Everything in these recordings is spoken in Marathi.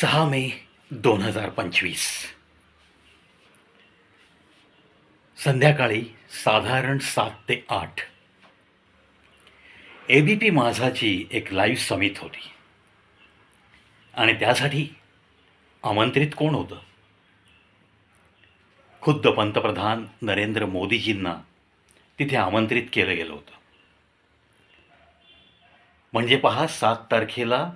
सहा मे दोन हजार पंचवीस. संध्याकाळी साधारण सात ते आठ. ए बी पी माझाची एक लाईव्ह समित होती. आणि त्यासाठी आमंत्रित कोण होतं? खुद्द पंतप्रधान नरेंद्र मोदीजींना तिथे आमंत्रित केलं गेलं होतं. म्हणजे पहा सात तारखेला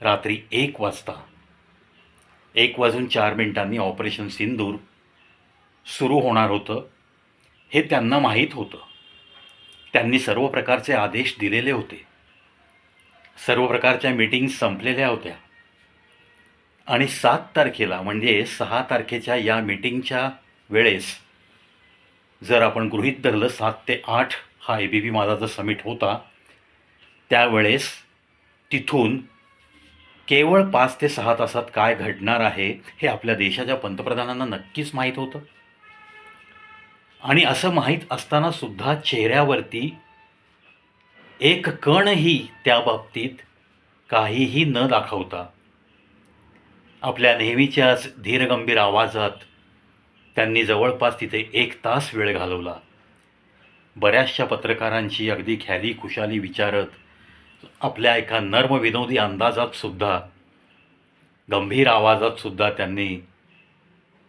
रात्री एक वाजता एक वाजून चार मिनिटांनी ऑपरेशन सिंदूर सुरू होणार होतं हे त्यांना माहीत होतं. त्यांनी सर्व प्रकारचे आदेश दिलेले होते. सर्व प्रकारच्या मीटिंग्स संपलेल्या होत्या. आणि सात तारखेला म्हणजे सहा तारखेच्या या मीटिंगच्या वेळेस जर आपण गृहीत धरलं सात ते आठ हा ए बी पी माझाचा समिट होता त्यावेळेस तिथून केवळ पाच ते सहा तासात काय घडणार आहे हे आपल्या देशाच्या पंतप्रधानांना नक्कीच माहीत होतं. आणि असं माहीत असताना सुद्धा चेहऱ्यावरती एक कणही त्या बाबतीत काहीही न दाखवता आपल्या नेहमीच्याच धीरगंभीर आवाजात त्यांनी जवळपास तिथे एक तास वेळ घालवला. बऱ्याचशा पत्रकारांची अगदी ख्याली खुशाली विचारत आपल्या एका नर्मविनोदी अंदाजात सुद्धा गंभीर आवाजात सुद्धा त्यांनी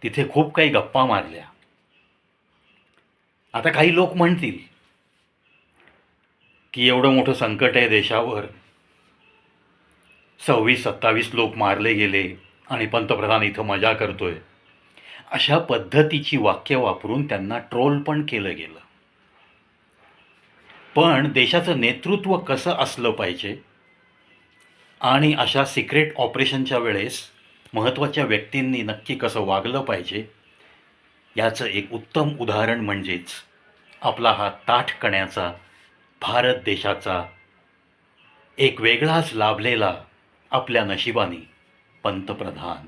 तिथे खूप काही गप्पा मारल्या. आता काही लोक म्हणतील की एवढं मोठं संकट आहे देशावर. सव्वीस सत्तावीस लोक मारले गेले आणि पंतप्रधान इथं मजा करतोय. अशा पद्धतीची वाक्य वापरून त्यांना ट्रोल पण केलं गेलं. पण देशाचं नेतृत्व कसं असलं पाहिजे? आणि अशा सिक्रेट ऑपरेशनच्या वेळेस महत्त्वाच्या व्यक्तींनी नक्की कसं वागलं पाहिजे? याचं एक उत्तम उदाहरण म्हणजेच आपला हा ताठकण्याचा भारत देशाचा एक वेगळाच लाभलेला आपल्या नशिबाने पंतप्रधान.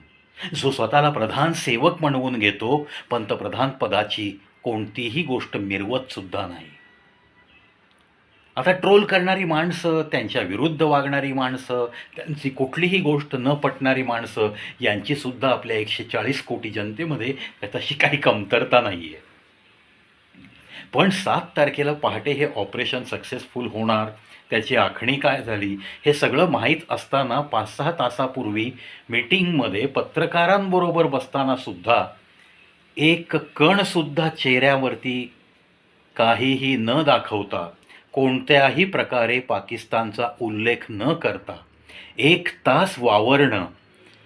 जो स्वतःला प्रधान सेवक म्हणवून घेतो पंतप्रधान पदाची कोणतीही गोष्ट मिरवत सुद्धा नाही. आता ट्रोल करणारी माणसं त्यांच्या विरुद्ध वागणारी माणसं त्यांची कुठलीही गोष्ट न पटणारी माणसं यांचीसुद्धा आपल्या एकशे चाळीस कोटी जनतेमध्ये तशी काही कमतरता नाही आहे पण सात तारखेला पहाटे हे ऑपरेशन सक्सेसफुल होणार त्याची आखणी काय झाली हे सगळं माहीत असताना पाच सहा तासापूर्वी मीटिंगमध्ये पत्रकारांबरोबर बसतानासुद्धा एक कणसुद्धा चेहऱ्यावरती काहीही न दाखवता कोणत्याही प्रकारे पाकिस्तानचा उल्लेख न करता एक तास वावरणं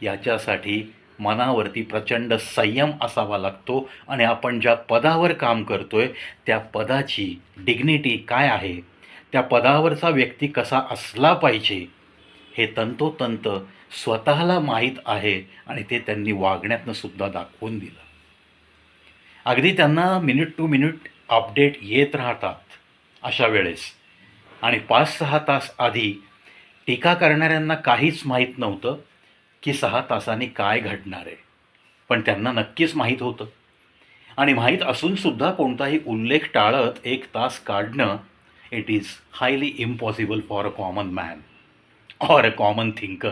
याच्यासाठी मनावरती प्रचंड संयम असावा लागतो आणि आपण ज्या पदावर काम करतोय त्या पदाची डिग्निटी काय आहे? त्या पदावरचा व्यक्ती कसा असला पाहिजे? हे तंतोतंत स्वतःला माहीत आहे आणि ते त्यांनी वागण्यातनं सुद्धा दाखवून दिलं. अगदी त्यांना मिनिट टू मिनिट अपडेट येत राहतात. अशा वेळेस. आणि पाच सहा तास आधी टीका करणाऱ्यांना काहीच माहीत नव्हतं की सहा तासांनी काय घडणार आहे. पण त्यांना नक्कीच माहीत होतं. आणि माहीत असूनसुद्धा कोणताही उल्लेख टाळत एक तास काढणं it is highly impossible for a common man or a common thinker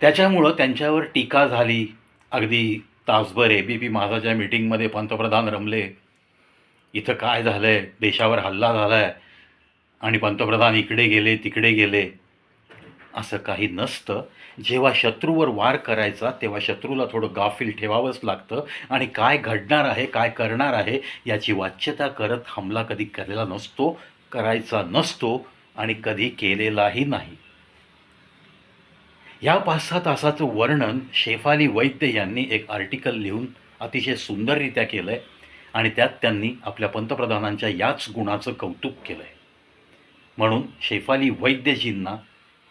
त्याच्यामुळं त्यांच्यावर टीका झाली. अगदी तासभर ए बी पी माझाच्या मीटिंगमध्ये पंतप्रधान रमले इथं काय झालं आहे देशावर हल्ला झाला आहे आणि पंतप्रधान इकडे गेले तिकडे गेले. असं काही नसतं. जेव्हा शत्रूवर वार करायचा तेव्हा शत्रूला थोडं गाफील ठेवावंच लागतं. आणि काय घडणार आहे काय करणार आहे याची वाच्यता करत हमला कधी केलेला नसतो करायचा नसतो आणि कधी केलेलाही नाही. या पाच सहा तासाचं वर्णन शेफाली वैद्य यांनी एक आर्टिकल लिहून अतिशय सुंदररित्या केलं आहे आणि त्यात त्यांनी आपल्या पंतप्रधानांच्या याच गुणाचं कौतुक केलं आहे म्हणून शेफाली वैद्यजींना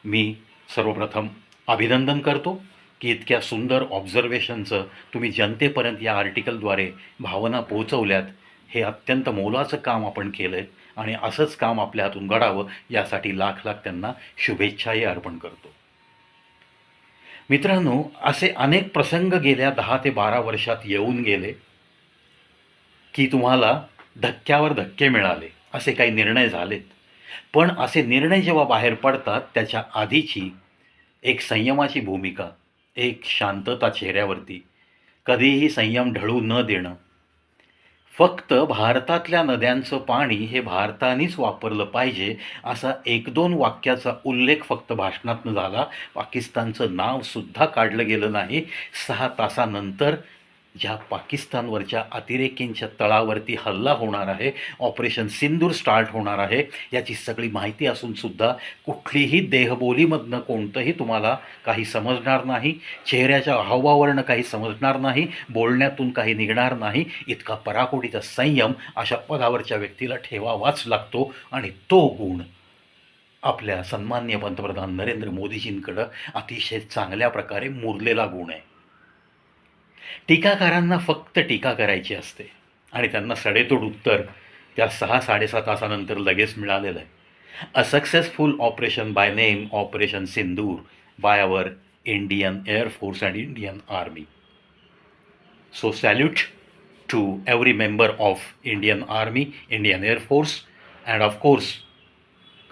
मी सर्वप्रथम अभिनंदन करतो की इतक्या सुंदर ऑब्झर्वेशनचं तुम्ही जनतेपर्यंत या आर्टिकलद्वारे भावना पोहोचवल्यात. हे अत्यंत मोलाचं काम आपण केलं आहे आणि असंच काम आपल्या हातून घडावं यासाठी लाख लाख त्यांना शुभेच्छाही अर्पण करतो. मित्रांनो असे अनेक प्रसंग गेल्या दहा ते बारा वर्षात येऊन गेले. की तुम्हाला धक्क्यावर धक्के मिळाले असे काही निर्णय झालेत. पण असे निर्णय जेव्हा बाहेर पडतात त्याच्या आधीची एक संयमाची भूमिका एक शांतता चेहऱ्यावरती. कधीही संयम ढळू न देणं. फक्त भारतातल्या नद्यांचं पाणी हे भारतानेच वापरलं पाहिजे असा एक दोन वाक्याचा उल्लेख फक्त भाषणातनं झाला. पाकिस्तानचं नावसुद्धा काढलं गेलं नाही. सहा तासानंतर ह्या पाकिस्तानवरच्या अतिरेकींच्या तळावरती हल्ला होणार आहे. ऑपरेशन सिंदूर स्टार्ट होणार आहे. याची सगळी माहिती असूनसुद्धा कुठलीही देहबोलीमधनं कोणतंही तुम्हाला काही समजणार नाही. चेहऱ्याच्या हावभावावरनं काही समजणार नाही. बोलण्यातून काही निघणार नाही. इतका पराकोटीचा संयम अशा पदावरच्या व्यक्तीला ठेवावाच लागतो आणि तो गुण आपल्या सन्मान्य पंतप्रधान नरेंद्र मोदीजींकडं अतिशय चांगल्या प्रकारे मुरलेला गुण आहे. टीकाकारांना फक्त टीका करायची असते. आणि त्यांना सडेतोड उत्तर त्या सहा साडेसहा तासानंतर लगेच मिळालेलं आहे. A successful operation by name operation Sindoor by our Indian air force and Indian army so salute to every member of Indian army Indian air force and of course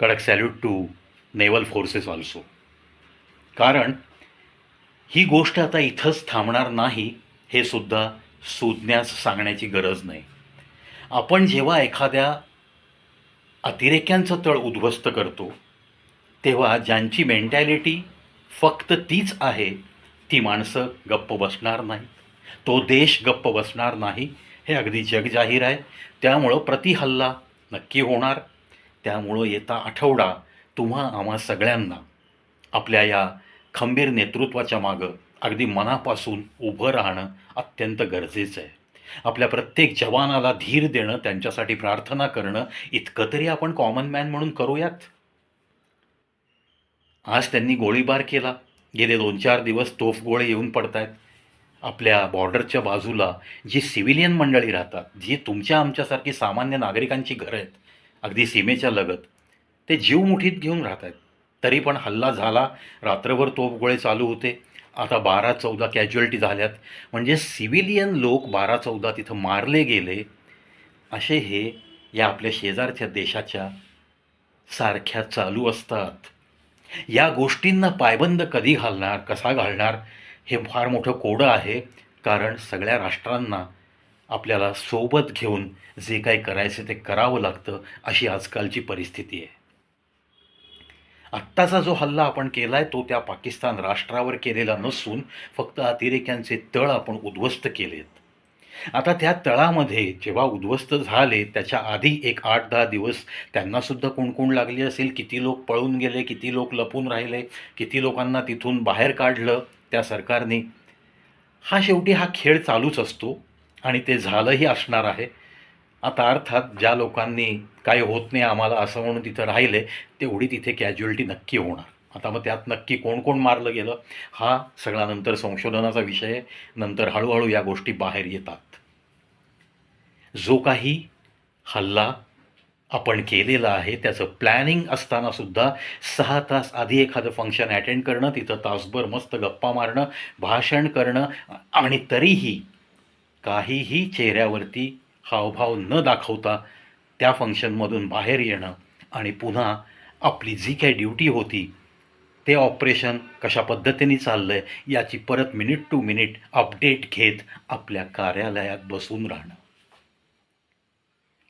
कडक salute to naval forces also कारण ही गोष्ट आता इथंच थांबणार नाही हे सुद्धा सुज्ञास सांगण्याची गरज नाही. आपण जेव्हा एखाद्या अतिरेक्यांचं तळ उद्ध्वस्त करतो तेव्हा ज्यांची मेंटॅलिटी फक्त तीच आहे ती माणसं गप्प बसणार नाही. तो देश गप्प बसणार नाही हे अगदी जगजाहीर आहे. त्यामुळं प्रतिहल्ला नक्की होणार. त्यामुळं येता आठवडा तुम्हा आम्हा सगळ्यांना आपल्या या खंबीर नेतृत्वाच्या मागं अगदी मनापासून उभं राहणं अत्यंत गरजेचं आहे. आपल्या प्रत्येक जवानाला धीर देणं त्यांच्यासाठी प्रार्थना करणं इतकं तरी आपण कॉमन मॅन म्हणून करूयात. आज त्यांनी गोळीबार केला. गेले दोन चार दिवस तोफगोळे येऊन पडत आहेत आपल्या बॉर्डरच्या बाजूला जी सिव्हिलियन मंडळी राहतात जी तुमच्या आमच्यासारखी सामान्य नागरिकांची घरं आहेत अगदी सीमेच्या लगत ते जीव मुठीत घेऊन राहत आहेत तरी पण हल्ला झाला रात्रभर तोफगोळे चालू होते. आता बारा चौदा कॅज्युअल्टी झाल्यात. म्हणजे सिव्हिलियन लोक बारा चौदा तिथं मारले गेले. असे हे या आपल्या शेजारच्या देशाच्या सारख्या चालू असतात. या गोष्टींना पायबंद कधी घालणार कसा घालणार हे फार मोठं कोडं आहे. कारण सगळ्या राष्ट्रांना आपल्याला सोबत घेऊन जे काही करायचं ते करावं लागतं अशी आजकालची परिस्थिती आहे. आत्ताचा जो हल्ला आपण केला आहे तो त्या पाकिस्तान राष्ट्रावर केलेला नसून फक्त अतिरेक्यांचे तळ आपण उद्ध्वस्त केलेत. आता त्या तळामध्ये जेव्हा उद्ध्वस्त झाले त्याच्या आधी एक आठ दहा दिवस त्यांनासुद्धा कुणकुण लागली असेल? किती लोक पळून गेले? किती लोक लपून राहिले? किती लोकांना तिथून बाहेर काढलं? त्या सरकारने. हा शेवटी हा खेळ चालूच असतो आणि ते झालंही असणार आहे. आता अर्थात ज्या लोकांनी काय होत नाही आम्हाला असं म्हणून तिथं राहिले तेवढी तिथे कॅज्युअल्टी नक्की होणार. आता मग त्यात नक्की कोण कोण मारलं गेलं हा सगळा नंतर संशोधनाचा विषय नंतर हळूहळू या गोष्टी बाहेर येतात. जो काही हल्ला आपण केलेला आहे त्याचं प्लॅनिंग असतानासुद्धा सहा तास आधी एखादं फंक्शन अटेंड करणं तिथं तासभर मस्त गप्पा मारणं भाषण करणं आणि तरीही काहीही चेहऱ्यावरती हावभाव न दाखवता त्या फंक्शनमधून बाहेर येणं आणि पुन्हा आपली जी काही ड्युटी होती ते ऑपरेशन कशा पद्धतीने चाललं आहे याची परत मिनिट टू मिनिट अपडेट घेत आपल्या कार्यालयात बसून राहणं.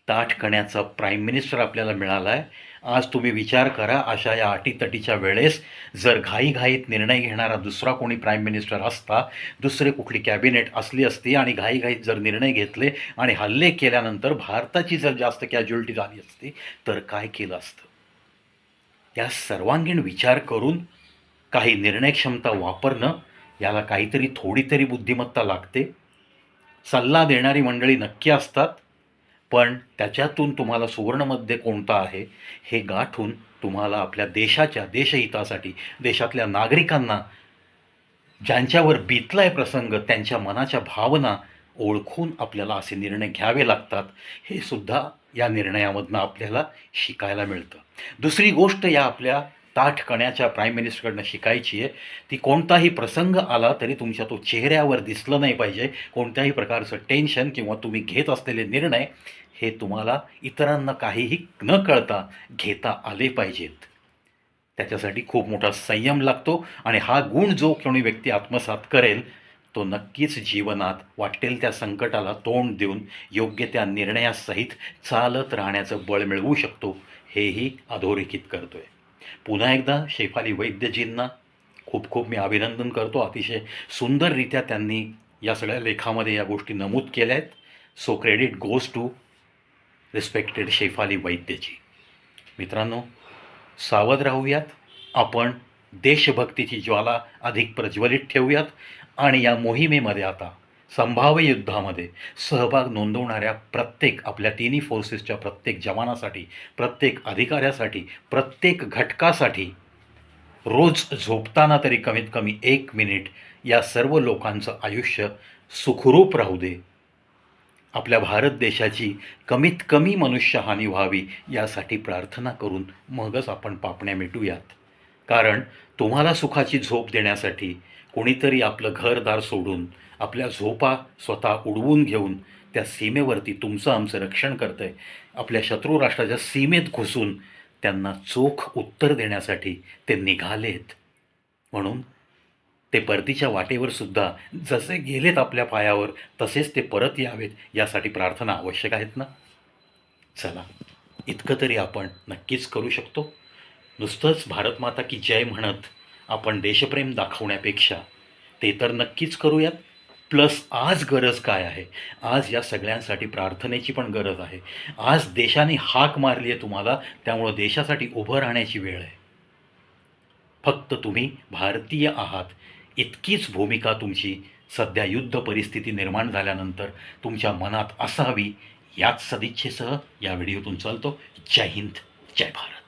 ताठकण्याचा प्राईम मिनिस्टर आपल्याला मिळाला आहे आज तुम्ही विचार करा अशा या अटीतटीच्या वेळेस जर घाईघाईत निर्णय घेणारा दुसरा कोणी प्राईम मिनिस्टर असता दुसरे कुठली कॅबिनेट असली असती आणि घाईघाईत जर निर्णय घेतले आणि हल्ले केल्यानंतर भारताची जर जास्त कॅज्युअल्टी झाली असती तर काय केलं असतं? या सर्वांगीण विचार करून काही निर्णय क्षमता वापरणं याला काहीतरी थोडीतरी बुद्धिमत्ता लागते. सल्ला देणारी मंडळी नक्की असतात. पण त्याच्यातून तुम्हाला सुवर्णमध्ये कोणता आहे हे गाठून तुम्हाला आपल्या देशाच्या देशहितासाठी देशातल्या नागरिकांना ज्यांच्यावर बितलाय प्रसंग त्यांच्या मनाच्या भावना ओळखून आपल्याला असे निर्णय घ्यावे लागतात हे सुद्धा या निर्णयामधनं आपल्याला शिकायला मिळतं. दुसरी गोष्ट या आपल्या ताठ कण्याच्या प्राईम मिनिस्टरकडनं शिकायची आहे ती कोणताही प्रसंग आला तरी तुमच्या तो चेहऱ्यावर दिसलं नाही पाहिजे. कोणत्याही प्रकारचं टेन्शन किंवा तुम्ही घेत असलेले निर्णय हे तुम्हाला इतरांना काहीही न कळता घेता आले पाहिजेत. त्याच्यासाठी खूप मोठा संयम लागतो आणि हा गुण जो कोणी व्यक्ती आत्मसात करेल तो नक्कीच जीवनात वाटेल त्या संकटाला तोंड देऊन योग्य त्या निर्णयासहित चालत राहण्याचं बळ मिळवू शकतो हेही अधोरेखित करतो आहे पुन्हा एकदा शेफाली वैद्यजींना खूप खूप मी अभिनंदन करतो. अतिशय सुंदररित्या त्यांनी या सगळ्या लेखामध्ये या गोष्टी नमूद केल्या आहेत. So credit goes to respected Shefali Vaidyaji. मित्रांनो सावध राहूयात. आपण देशभक्तीची ज्वाला अधिक प्रज्वलित ठेवूयात. आणि या मोहिमेमध्ये आता संभाव्य युद्धामध्ये सहभाग नोंदवणाऱ्या प्रत्येक आपल्या तिन्ही फोर्सेसच्या प्रत्येक जवानासाठी प्रत्येक अधिकाऱ्यासाठी प्रत्येक घटकासाठी रोज झोपताना तरी कमीत कमी एक मिनिट या सर्व लोकांचं आयुष्य सुखरूप राहू दे. आपल्या भारत देशाची कमीत कमी मनुष्यहानी व्हावी यासाठी प्रार्थना करून मगच आपण पापण्या मिटूयात. कारण तुम्हाला सुखाची झोप देण्यासाठी कोणीतरी आपलं घरदार सोडून आपल्या झोपा स्वतः उडवून घेऊन त्या सीमेवरती तुमचं आमचं रक्षण करतं आहे आपल्या शत्रू राष्ट्राच्या सीमेत घुसून त्यांना चोख उत्तर देण्यासाठी ते निघालेत. म्हणून ते परतीच्या वाटेवर सुद्धा जसे गेलेत आपल्या पायावर तसेच ते परत यावेत यासाठी प्रार्थना आवश्यक आहेत ना? चला इतकं तरी आपण नक्कीच करू शकतो. नुसतंच भारत माता की जय म्हणत आपण देशप्रेम दाखवण्यापेक्षा ते तर नक्कीच करूयात. प्लस आज गरज काय आहे? आज या सगळ्यांसाठी प्रार्थनेची पण गरज आहे. आज देशाने हाक मारली आहे तुम्हाला त्यामुळं देशासाठी उभं राहण्याची वेळ आहे. फक्त तुम्ही भारतीय आहात. इतकीच भूमिका तुमची सध्या युद्ध परिस्थिती निर्माण झाल्यानंतर तुमच्या मनात असावी याच सदिच्छेसह या व्हिडिओतून चालतो. जय हिंद जय भारत.